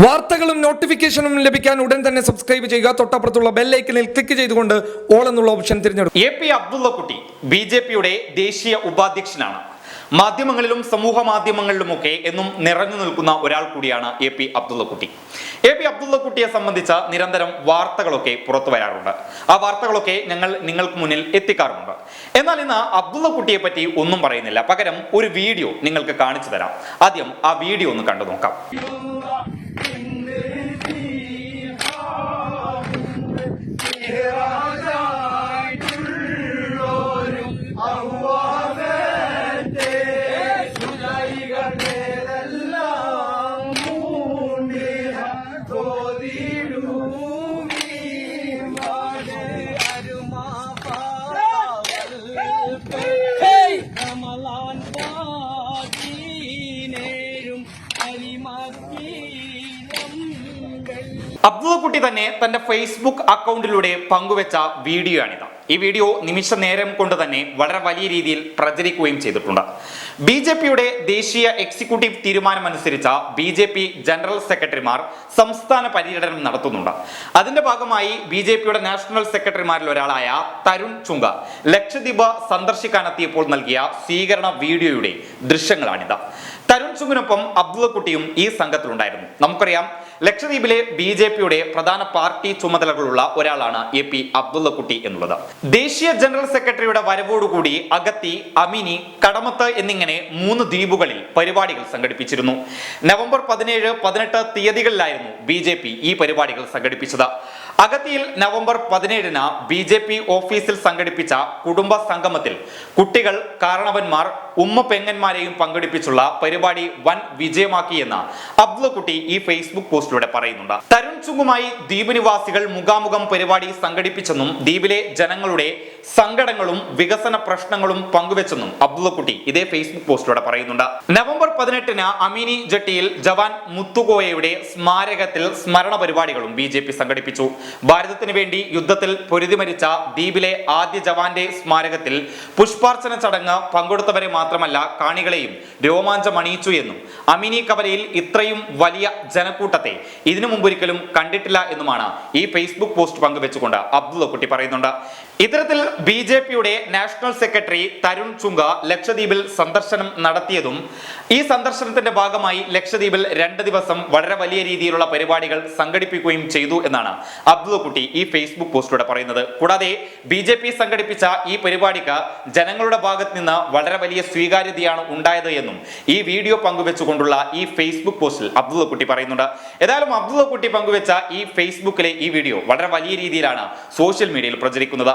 വാർത്തകളും നോട്ടിഫിക്കേഷനും ലഭിക്കാൻ ഉടൻ തന്നെ സബ്സ്ക്രൈബ് ചെയ്യുക. തൊട്ടപ്പുറത്തുള്ള ബെല്ലൈക്കനിൽ ക്ലിക്ക് ചെയ്തുകൊണ്ട് ഓൾ എന്നുള്ള ഓപ്ഷൻ തിരഞ്ഞെടുക്കും A P Abdullakutty B J പിയുടെ ദേശീയ ഉപാധ്യക്ഷനാണ്. മാധ്യമങ്ങളിലും സമൂഹ മാധ്യമങ്ങളിലുമൊക്കെ എന്നും നിറഞ്ഞു നിൽക്കുന്ന ഒരാൾ കൂടിയാണ് A P Abdullakutty. A P അബ്ദുള്ളക്കുട്ടിയെ സംബന്ധിച്ച നിരന്തരം വാർത്തകളൊക്കെ പുറത്തു വരാറുണ്ട്. ആ വാർത്തകളൊക്കെ ഞങ്ങൾ നിങ്ങൾക്ക് മുന്നിൽ എത്തിക്കാറുണ്ട് എന്നാൽ ഇന്ന് അബ്ദുള്ളക്കുട്ടിയെ പറ്റി ഒന്നും പറയുന്നില്ല. പകരം ഒരു വീഡിയോ നിങ്ങൾക്ക് കാണിച്ചു തരാം. ആദ്യം ആ വീഡിയോ ഒന്ന് കണ്ടു നോക്കാം. അബ്ദുള്ളക്കുട്ടി തന്നെ തന്റെ ഫേസ്ബുക്ക് അക്കൗണ്ടിലൂടെ പങ്കുവെച്ച വീഡിയോ ആണിത് ഈ വീഡിയോ നിമിഷ നേരം കൊണ്ട് തന്നെ വളരെ വലിയ രീതിയിൽ പ്രചരിക്കുകയും ചെയ്തിട്ടുണ്ട്. ബി ജെ പിയുടെ ദേശീയ എക്സിക്യൂട്ടീവ് തീരുമാനമനുസരിച്ച ബി ജെ പി ജനറൽ സെക്രട്ടറിമാർ സംസ്ഥാന പര്യടനം നടത്തുന്നുണ്ട്. അതിന്റെ ഭാഗമായി ബി ജെ പിയുടെ നാഷണൽ സെക്രട്ടറിമാരിൽ ഒരാളായ തരുൺ ചുങ്ക ലക്ഷദ്വീപ് സന്ദർശിക്കാനെത്തിയപ്പോൾ നൽകിയ സ്വീകരണ വീഡിയോയുടെ ദൃശ്യങ്ങളാണിത്. തരുൺ ചുങ്ങിനൊപ്പം അബ്ദുള്ളക്കുട്ടിയും ഈ സംഘത്തിലുണ്ടായിരുന്നു. നമുക്കറിയാം ലക്ഷദ്വീപിലെ ബി ജെ പിയുടെ പ്രധാന പാർട്ടി ചുമതലകളുള്ള ഒരാളാണ് എ പി അബ്ദുള്ളക്കുട്ടി എന്നുള്ളത്. ദേശീയ ജനറൽ സെക്രട്ടറിയുടെ വരവോടുകൂടി അഗത്തി അമിനി കടമത്ത് എന്നിങ്ങനെ മൂന്ന് ദ്വീപുകളിൽ പരിപാടികൾ സംഘടിപ്പിച്ചിരുന്നു. നവംബർ പതിനേഴ് പതിനെട്ട് തീയതികളിലായിരുന്നു ബി ജെ പി ഈ പരിപാടികൾ സംഘടിപ്പിച്ചത്. അഗത്തിയിൽ നവംബർ പതിനേഴിന് ബി ജെ പി ഓഫീസിൽ സംഘടിപ്പിച്ച കുടുംബ സംഗമത്തിൽ കുട്ടികൾ കാരണവന്മാർ ഉമ്മ പെങ്ങന്മാരെയും പങ്കെടുപ്പിച്ചുള്ള പരിപാടി വൻ വിജയമാക്കിയെന്ന് അബ്ദുൾകുട്ടി ഈ ഫേസ്ബുക്ക് പോസ്റ്റിലൂടെ പറയുന്നുണ്ട്. തരുൺ ചുങ്ങുമായി ദ്വീപ് നിവാസികൾ മുഖാമുഖം പരിപാടി സംഘടിപ്പിച്ചെന്നും ദ്വീപിലെ ജനങ്ങളുടെ സങ്കടങ്ങളും വികസന പ്രശ്നങ്ങളും പങ്കുവെച്ചെന്നും അബ്ദുള്ളക്കുട്ടി ഇതേ ഫേസ്ബുക്ക് പോസ്റ്റിലൂടെ പറയുന്നുണ്ട്. നവംബർ പതിനെട്ടിന് അമീനി ജട്ടിയിൽ ജവാൻ മുത്തുകോയയുടെ സ്മാരകത്തിൽ സ്മരണ പരിപാടികളും ബി സംഘടിപ്പിച്ചു. ഭാരതത്തിന് വേണ്ടി യുദ്ധത്തിൽ പൊരുതി മരിച്ച ദ്വീപിലെ ആദ്യ ജവാന്റെ സ്മാരകത്തിൽ പുഷ്പാർച്ചന ചടങ്ങ് പങ്കെടുത്തവരെ മാത്രമല്ല കാണികളെയും രോമാഞ്ചമണിയിച്ചു എന്നും അമിനി കവലയിൽ ഇത്രയും വലിയ ജനക്കൂട്ടത്തെ ഇതിനു മുമ്പൊരിക്കലും കണ്ടിട്ടില്ല എന്നുമാണ് ഈ ഫേസ്ബുക്ക് പോസ്റ്റ് പങ്കുവെച്ചുകൊണ്ട് അബ്ദുള്ളക്കുട്ടി പറയുന്നുണ്ട്. ഇത്തരത്തിൽ ബി ജെ പിയുടെ നാഷണൽ സെക്രട്ടറി തരുൺ ചുങ്ക ലക്ഷദ്വീപിൽ സന്ദർശനം നടത്തിയതും ഈ സന്ദർശനത്തിന്റെ ഭാഗമായി ലക്ഷദ്വീപിൽ രണ്ട് ദിവസം വളരെ വലിയ രീതിയിലുള്ള പരിപാടികൾ സംഘടിപ്പിക്കുകയും ചെയ്തു എന്നാണ് അബ്ദുള്ളക്കുട്ടി ഈ ഫേസ്ബുക്ക് പോസ്റ്റിലൂടെ പറയുന്നത്. കൂടാതെ ബി ജെ പി സംഘടിപ്പിച്ച ഈ പരിപാടിക്ക് ജനങ്ങളുടെ ഭാഗത്ത് നിന്ന് വളരെ വലിയ സ്വീകാര്യതയാണ് ഉണ്ടായത് എന്നും ഈ വീഡിയോ പങ്കുവെച്ചുകൊണ്ടുള്ള ഈ ഫേസ്ബുക്ക് പോസ്റ്റിൽ അബ്ദുള്ളക്കുട്ടി പറയുന്നുണ്ട്. ഏതായാലും അബ്ദുള്ളക്കുട്ടി പങ്കുവെച്ച ഈ ഫേസ്ബുക്കിലെ ഈ വീഡിയോ വളരെ വലിയ രീതിയിലാണ് സോഷ്യൽ മീഡിയയിൽ പ്രചരിക്കുന്നത്.